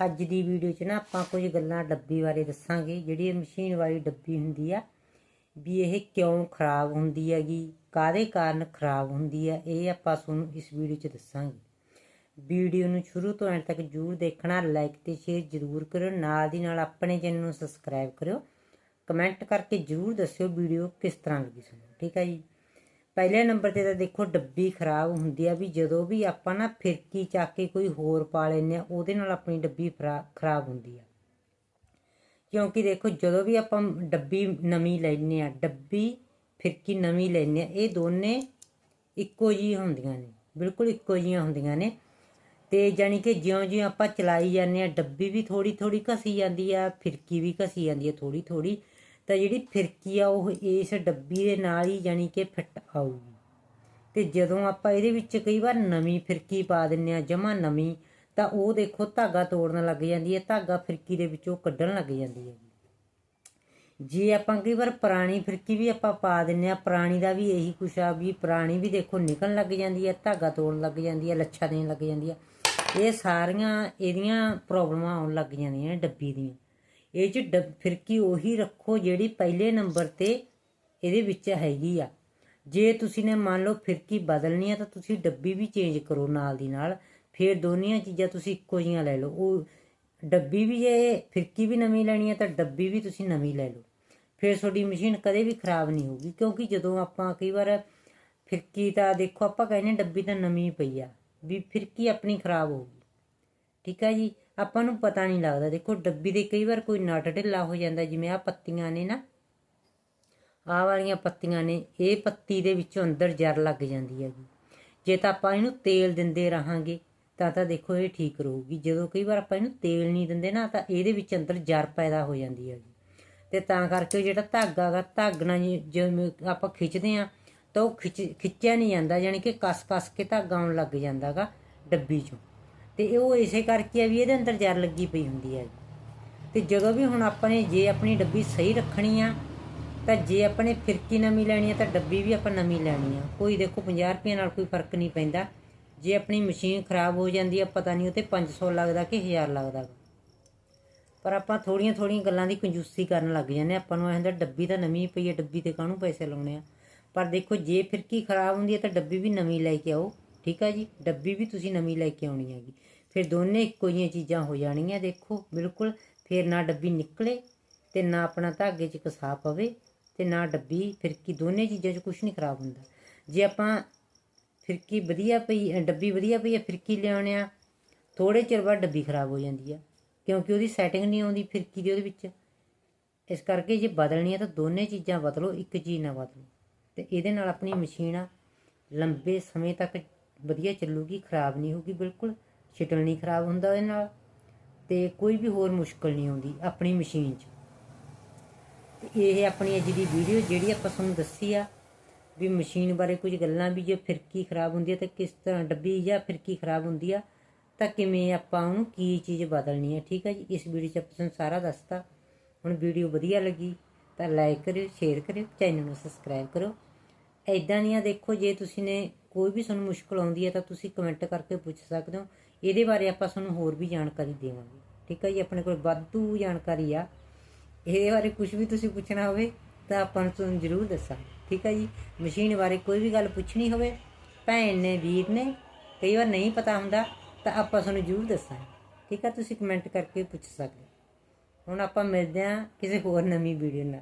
ਅੱਜ ਦੀ ਵੀਡੀਓ 'ਚ ਨਾ ਆਪਾਂ ਕੁਝ ਗੱਲਾਂ ਡੱਬੀ ਬਾਰੇ ਦੱਸਾਂਗੇ। ਜਿਹੜੀ ਇਹ ਮਸ਼ੀਨ ਵਾਲੀ ਡੱਬੀ ਹੁੰਦੀ ਆ, ਵੀ ਇਹ ਕਿਉਂ ਖਰਾਬ ਹੁੰਦੀ ਹੈਗੀ ਕਾਦੇ ਕਾਰਨ ਖਰਾਬ ਹੁੰਦੀ ਆ, ਇਹ ਆਪਾਂ ਤੁਹਾਨੂੰ ਇਸ ਵੀਡੀਓ 'ਚ ਦੱਸਾਂਗੇ। ਵੀਡੀਓ ਨੂੰ ਸ਼ੁਰੂ ਤੋਂ ਐਂਡ ਤੱਕ ਜਰੂਰ ਦੇਖਣਾ ਲਾਈਕ ਤੇ ਸ਼ੇਅਰ ਜਰੂਰ ਕਰਿਓ ਨਾਲ ਦੀ ਨਾਲ ਆਪਣੇ ਚੈਨਲ ਨੂੰ ਸਬਸਕ੍ਰਾਈਬ ਕਰਿਓ। ਕਮੈਂਟ ਕਰਕੇ ਜਰੂਰ ਦੱਸਿਓ ਵੀਡੀਓ ਕਿਸ ਤਰ੍ਹਾਂ ਲੱਗੀ ਤੁਹਾਨੂੰ, ਠੀਕ ਹੈ ਜੀ? ਪਹਿਲੇ ਨੰਬਰ ਤੇ ਤਾਂ ਦੇਖੋ ਡੱਬੀ ਖਰਾਬ ਹੁੰਦੀ ਆ ਵੀ ਜਦੋਂ ਵੀ ਆਪਾਂ ਨਾ ਫਿਰਕੀ ਚੱਕ ਕੇ ਕੋਈ ਹੋਰ ਪਾ ਲੈਂਦੇ ਆ, ਉਹਦੇ ਨਾਲ ਆਪਣੀ ਡੱਬੀ ਫਰਾ- ਖਰਾਬ ਹੁੰਦੀ ਆ। ਕਿਉਂਕਿ ਦੇਖੋ ਜਦੋਂ ਵੀ ਆਪਾਂ ਡੱਬੀ ਨਵੀਂ ਲੈਨੇ ਆ, ਡੱਬੀ, ਫਿਰਕੀ ਨਵੀਂ ਲੈਨੇ ਆ, ਇਹ ਦੋਨੇ ਇੱਕੋ ਜਿਹੀ ਹੁੰਦੀਆਂ ਨੇ, ਬਿਲਕੁਲ ਇੱਕੋ ਜਿਹੀਆਂ ਹੁੰਦੀਆਂ ਨੇ। ਤੇ ਜਾਨੀ ਕਿ ਜਿਉਂ-ਜਿਉਂ ਆਪਾਂ ਚਲਾਈ ਜਾਂਦੇ ਆ, ਡੱਬੀ ਵੀ ਥੋੜੀ ਥੋੜੀ ਘਸੀ ਜਾਂਦੀ ਆ, ਫਿਰਕੀ ਵੀ ਘਸੀ ਜਾਂਦੀ ਆ ਥੋੜੀ ਥੋੜੀ ਤਾਂ ਜਿਹੜੀ ਫਿਰਕੀ ਆ, ਉਹ ਇਸ ਡੱਬੀ ਦੇ ਨਾਲ ਹੀ ਜਾਨੀ ਕਿ ਫਿੱਟ ਆਊਗੀ। ਤੇ ਜਦੋਂ ਆਪਾਂ ਇਹਦੇ ਵਿੱਚ ਕਈ ਵਾਰ ਨਵੀਂ ਫਿਰਕੀ ਪਾ ਦਿੰਨੇ ਆ ਜਮਾ ਨਵੀਂ, ਤਾਂ ਉਹ ਦੇਖੋ ਧਾਗਾ ਤੋੜਨ ਲੱਗ ਜਾਂਦੀ ਹੈ, ਧਾਗਾ ਫਿਰਕੀ ਦੇ ਵਿੱਚੋਂ ਕੱਢਣ ਲੱਗ ਜਾਂਦੀ ਹੈ ਜੇ। ਆਪਾਂ ਕਈ ਵਾਰ ਪੁਰਾਣੀ ਫਿਰਕੀ ਵੀ ਆਪਾਂ ਪਾ ਦਿੰਨੇ ਆ ਪੁਰਾਣੀ ਦਾ ਵੀ ਇਹੀ ਕੁਛ ਆ ਵੀ ਪੁਰਾਣੀ ਵੀ ਦੇਖੋ ਨਿਕਲਣ ਲੱਗ ਜਾਂਦੀ ਹੈ, ਧਾਗਾ ਤੋੜਨ ਲੱਗ ਜਾਂਦੀ ਹੈ, ਲੱਛਾ ਦੇਣ ਲੱਗ ਜਾਂਦੀ ਹੈ। ਇਹ ਸਾਰੀਆਂ ਇਹਦੀਆਂ ਪ੍ਰੋਬਲਮਾਂ ਆਉਣ ਲੱਗ ਜਾਂਦੀਆਂ ਨੇ ਡੱਬੀ ਦੀਆਂ। ਇਹ ਚ ਡੱਬ- ਫਿਰਕੀ ਉਹੀ ਰੱਖੋ ਜਿਹੜੀ ਪਹਿਲੇ ਨੰਬਰ ਤੇ ਇਹਦੇ ਵਿੱਚ ਹੈਗੀ ਆ। ਜੇ ਤੁਸੀਂ ਨੇ ਮੰਨ ਲਓ ਫਿਰਕੀ ਬਦਲਣੀ ਆ, ਤਾਂ ਤੁਸੀਂ ਡੱਬੀ ਵੀ ਚੇਂਜ ਕਰੋ ਨਾਲ ਦੀ ਨਾਲ। ਫਿਰ ਦੋਨੀਆਂ ਚੀਜ਼ਾਂ ਤੁਸੀਂ ਇੱਕੋ ਜੀਆਂ ਲੈ ਲਓ। ਉਹ ਡੱਬੀ ਵੀ ਜੇ ਫਿਰਕੀ ਵੀ ਨਵੀਂ ਲੈਣੀ ਆ, ਤਾਂ ਡੱਬੀ ਵੀ ਤੁਸੀਂ ਨਵੀਂ ਲੈ ਲਓ। ਫਿਰ ਤੁਹਾਡੀ ਮਸ਼ੀਨ ਕਦੇ ਵੀ ਖਰਾਬ ਨਹੀਂ ਹੋਊਗੀ, ਕਿਉਂਕਿ ਜਦੋਂ ਆਪਾਂ ਕਈ ਵਾਰ ਫਿਰਕੀ ਤਾਂ ਦੇਖੋ, ਆਪਾਂ ਕਹਿੰਦੇ ਹਾਂ ਡੱਬੀ ਤਾਂ ਨਵੀਂ ਪਈ ਆ, ਵੀ ਫਿਰਕੀ ਆਪਣੀ ਖਰਾਬ ਹੋਊਗੀ। ਠੀਕ ਆ ਜੀ? ਆਪਾਂ ਨੂੰ ਪਤਾ ਨਹੀਂ ਲੱਗਦਾ। ਦੇਖੋ, ਡੱਬੀ ਦੇ ਕਈ ਵਾਰ ਕੋਈ ਨਟ ਢਿੱਲਾ ਹੋ ਜਾਂਦਾ, ਜਿਵੇਂ ਆ ਪੱਤੀਆਂ ਨੇ ਨਾ। ਆਹ ਵਾਲੀਆਂ ਪੱਤੀਆਂ ਨੇ, ਇਹ ਪੱਤੀ ਦੇ ਵਿੱਚੋਂ ਅੰਦਰ ਜਰ ਲੱਗ ਜਾਂਦੀ ਹੈਗੀ। ਜੇ ਤਾਂ ਆਪਾਂ ਇਹਨੂੰ ਤੇਲ ਦਿੰਦੇ ਰਹਾਂਗੇ, ਤਾਂ ਤਾਂ ਦੇਖੋ ਇਹ ਠੀਕ ਰਹੂਗੀ। ਜਦੋਂ ਕਈ ਵਾਰ ਆਪਾਂ ਇਹਨੂੰ ਤੇਲ ਨਹੀਂ ਦਿੰਦੇ ਨਾ, ਤਾਂ ਇਹਦੇ ਵਿੱਚ ਅੰਦਰ ਜਰ ਪੈਦਾ ਹੋ ਜਾਂਦੀ ਹੈਗੀ। ਤੇ ਤਾਂ ਕਰਕੇ ਜਿਹੜਾ ਧਾਗਾ ਗਾ ਧਾਗਣਾ ਜਿਵੇਂ ਆਪਾਂ ਖਿੱਚਦੇ ਆ ਤਾਂ ਉਹ ਖਿੱਚ, ਖਿੱਚਿਆ ਨਹੀਂ ਜਾਂਦਾ, ਯਾਨੀ ਕਿ ਕਸ-ਕਸ ਕੇ ਧਾਗਾ ਆਉਣ ਲੱਗ ਜਾਂਦਾਗਾ ਡੱਬੀ 'ਚੋਂ। ਤੇ ਉਹ ਇਸੇ ਕਰਕੇ ਆ ਵੀ ਇਹਦੇ ਅੰਦਰ ਜਰ ਲੱਗੀ ਪਈ ਹੁੰਦੀ ਹੈ ਤੇ ਜਦੋਂ ਵੀ ਹੁਣ ਆਪਾਂ ਨੇ ਜੇ ਆਪਣੀ ਡੱਬੀ ਸਹੀ ਰੱਖਣੀ ਆ, ਤਾਂ ਜੇ ਆਪਣੇ ਫਿਰਕੀ ਨਵੀਂ ਲੈਣੀ ਆ, ਤਾਂ ਡੱਬੀ ਵੀ ਆਪਾਂ ਨਵੀਂ ਲੈਣੀ ਆ। ਕੋਈ ਦੇਖੋ 50 ਰੁਪਏ ਨਾਲ ਕੋਈ ਫ਼ਰਕ ਨਹੀਂ ਪੈਂਦਾ। ਜੇ ਆਪਣੀ ਮਸ਼ੀਨ ਖਰਾਬ ਹੋ ਜਾਂਦੀ ਆ, ਪਤਾ ਨਹੀਂ ਉਹ ਤੇ 500 ਲੱਗਦਾ ਕਿ 1000 ਲੱਗਦਾ। ਪਰ ਆਪਾਂ ਥੋੜੀਆਂ ਥੋੜੀਆਂ ਗੱਲਾਂ ਦੀ ਕੰਜੂਸੀ ਕਰਨ ਲੱਗ ਜਾਂਦੇ ਹਾਂ। ਆਪਾਂ ਨੂੰ ਇਹ ਹੁੰਦਾ ਡੱਬੀ ਤਾਂ ਨਵੀਂ ਪਈ ਹੈ ਡੱਬੀ ਤੇ ਕਾਹਨੂੰ ਪੈਸੇ ਲਾਉਣੇ ਆ? ਪਰ ਦੇਖੋ ਜੇ ਫਿਰਕੀ ਖਰਾਬ ਹੁੰਦੀ ਹੈ ਤਾਂ ਡੱਬੀ ਵੀ ਨਵੀਂ ਲੈ ਕੇ ਆਓ। ਠੀਕ ਆ ਜੀ? ਡੱਬੀ ਵੀ ਤੁਸੀਂ ਨਵੀਂ ਲੈ ਕੇ ਆਉਣੀ ਹੈਗੀ। ਫਿਰ ਦੋਨੇ ਇੱਕੋ ਜਿਹੀਆਂ ਚੀਜ਼ਾਂ ਹੋ ਜਾਣਗੀਆਂ ਦੇਖੋ, ਬਿਲਕੁਲ। ਫਿਰ ਨਾ ਡੱਬੀ ਨਿਕਲੇ ਤੇ ਨਾ ਆਪਣਾ ਧਾਗੇ 'ਚ ਕਸਾ ਪਵੇ ਤੇ ਨਾ ਡੱਬੀ ਫਿਰਕੀ ਦੋਨੇ ਚੀਜ਼ਾਂ 'ਚ ਕੁਝ ਨਹੀਂ ਖਰਾਬ ਹੁੰਦਾ। ਜੇ ਆਪਾਂ ਫਿਰਕੀ ਵਧੀਆ ਪਈ ਡੱਬੀ ਵਧੀਆ ਪਈ ਹੈ ਫਿਰਕੀ ਲਿਆਉਣੇ ਆ? ਥੋੜੇ ਚਿਰ ਬਾਅਦ ਡੱਬੀ ਖਰਾਬ ਹੋ ਜਾਂਦੀ ਆ, ਕਿਉਂਕਿ ਉਹਦੀ ਸੈਟਿੰਗ ਨਹੀਂ ਆਉਂਦੀ ਫਿਰਕੀ ਦੀ ਉਹਦੇ ਵਿੱਚ? ਇਸ ਕਰਕੇ ਜੇ ਬਦਲਣੀ ਹੈ ਤਾਂ ਦੋਨੇ ਚੀਜ਼ਾਂ ਬਦਲੋ, ਇੱਕ ਚੀਜ਼ ਨਾ ਬਦਲੋ। ਤੇ ਇਹਦੇ ਨਾਲ ਆਪਣੀ ਮਸ਼ੀਨ ਆ, ਲੰਬੇ ਸਮੇਂ ਤੱਕ ਵਧੀਆ ਚੱਲੂਗੀ, ਖਰਾਬ ਨਹੀਂ ਹੋਊਗੀ, ਬਿਲਕੁਲ। ਸ਼ਟਲ ਨਹੀਂ ਖਰਾਬ ਹੁੰਦਾ ਉਹਦੇ ਨਾਲ ਤੇ ਕੋਈ ਵੀ ਹੋਰ ਮੁਸ਼ਕਲ ਨਹੀਂ ਆਉਂਦੀ ਆਪਣੀ ਮਸ਼ੀਨ 'ਚ। ਤੇ ਇਹ ਆਪਣੀ ਅੱਜ ਦੀ ਵੀਡੀਓ ਜਿਹੜੀ ਆਪਾਂ ਤੁਹਾਨੂੰ ਦੱਸੀ ਆ ਵੀ ਮਸ਼ੀਨ ਬਾਰੇ ਕੁਝ ਗੱਲਾਂ ਵੀ ਜੇ ਫਿਰਕੀ ਖਰਾਬ ਹੁੰਦੀ ਹੈ ਤਾਂ ਕਿਸ ਤਰ੍ਹਾਂ ਡੱਬੀ ਜਾਂ ਫਿਰਕੀ ਖਰਾਬ ਹੁੰਦੀ ਆ, ਤਾਂ ਕਿਵੇਂ ਆਪਾਂ ਉਹਨੂੰ ਕੀ ਚੀਜ਼ ਬਦਲਣੀ ਹੈ ਠੀਕ ਹੈ ਜੀ? ਇਸ ਵੀਡੀਓ 'ਚ ਆਪਾਂ ਤੁਹਾਨੂੰ ਸਾਰਾ ਦੱਸਤਾ। ਹੁਣ ਵੀਡੀਓ ਵਧੀਆ ਲੱਗੀ ਤਾਂ ਲਾਈਕ ਕਰਿਓ, ਸ਼ੇਅਰ ਕਰਿਓ, ਚੈਨਲ ਨੂੰ ਸਬਸਕ੍ਰਾਈਬ ਕਰੋ। ਐਦਾਂ ਦੀਆਂ ਦੇਖੋ ਜੇ ਤੁਸੀਂ ਨੇ ਕੋਈ ਵੀ ਤੁਹਾਨੂੰ ਮੁਸ਼ਕਲ ਆਉਂਦੀ ਹੈ ਤਾਂ ਤੁਸੀਂ ਕਮੈਂਟ ਕਰਕੇ ਪੁੱਛ ਸਕਦੇ ਹੋ। ਇਹਦੇ ਬਾਰੇ ਆਪਾਂ ਤੁਹਾਨੂੰ ਹੋਰ ਵੀ ਜਾਣਕਾਰੀ ਦੇਵਾਂਗੇ। ਠੀਕ ਹੈ ਜੀ? ਆਪਣੇ ਕੋਲ ਵਾਧੂ ਜਾਣਕਾਰੀ ਆ। ਇਹਦੇ ਬਾਰੇ ਕੁਝ ਵੀ ਤੁਸੀਂ ਪੁੱਛਣਾ ਹੋਵੇ ਤਾਂ ਆਪਾਂ ਨੂੰ ਤੁਹਾਨੂੰ ਜ਼ਰੂਰ ਦੱਸਾਂ ਠੀਕ ਹੈ ਜੀ? ਮਸ਼ੀਨ ਬਾਰੇ ਕੋਈ ਵੀ ਗੱਲ ਪੁੱਛਣੀ ਹੋਵੇ, ਭੈਣ ਨੇ, ਵੀਰ ਨੇ, ਕਈ ਵਾਰ ਨਹੀਂ ਪਤਾ ਹੁੰਦਾ ਤਾਂ ਆਪਾਂ ਤੁਹਾਨੂੰ ਜ਼ਰੂਰ ਦੱਸਾਂ ਠੀਕ ਹੈ ਤੁਸੀਂ ਕਮੈਂਟ ਕਰਕੇ ਪੁੱਛ ਸਕਦੇ ਹੋ। ਹੁਣ ਆਪਾਂ ਮਿਲਦੇ ਹਾਂ ਕਿਸੇ ਹੋਰ ਨਵੀਂ ਵੀਡੀਓ ਨਾਲ।